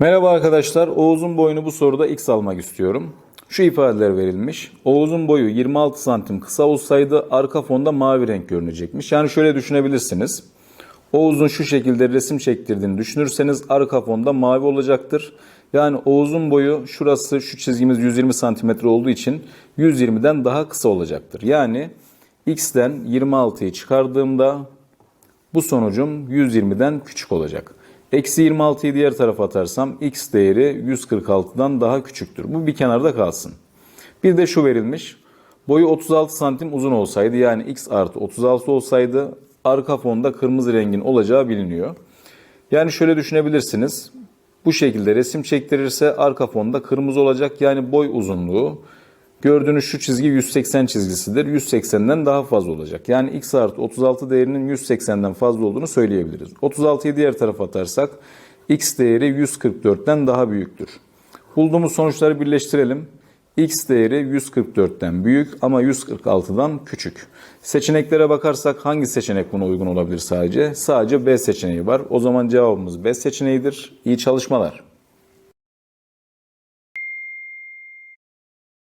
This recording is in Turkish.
Merhaba arkadaşlar. Oğuz'un boyunu bu soruda x almak istiyorum. Şu ifadeler verilmiş. Oğuz'un boyu 26 santim kısa olsaydı arka fonda mavi renk görünecekmiş. Yani şöyle düşünebilirsiniz. Oğuz'un şu şekilde resim çektirdiğini düşünürseniz arka fonda mavi olacaktır. Yani Oğuz'un boyu şurası şu çizgimiz 120 santimetre olduğu için 120'den daha kısa olacaktır. Yani x'ten 26'yı çıkardığımda bu sonucum 120'den küçük olacak. Eksi 26'yı diğer tarafa atarsam x değeri 146'dan daha küçüktür. Bu bir kenarda kalsın. Bir de şu verilmiş. Boyu 36 santim uzun olsaydı yani x artı 36 olsaydı arka fonda kırmızı rengin olacağı biliniyor. Yani şöyle düşünebilirsiniz. Bu şekilde resim çektirirse arka fonda kırmızı olacak. Yani boy uzunluğu Gördüğünüz şu çizgi 180 çizgisidir. 180'den daha fazla olacak. Yani x artı 36 değerinin 180'den fazla olduğunu söyleyebiliriz. 36'yı diğer tarafa atarsak x değeri 144'ten daha büyüktür. Bulduğumuz sonuçları birleştirelim. x değeri 144'ten büyük ama 146'dan küçük. Seçeneklere bakarsak hangi seçenek buna uygun olabilir sadece? Sadece B seçeneği var. O zaman cevabımız B seçeneğidir. İyi çalışmalar.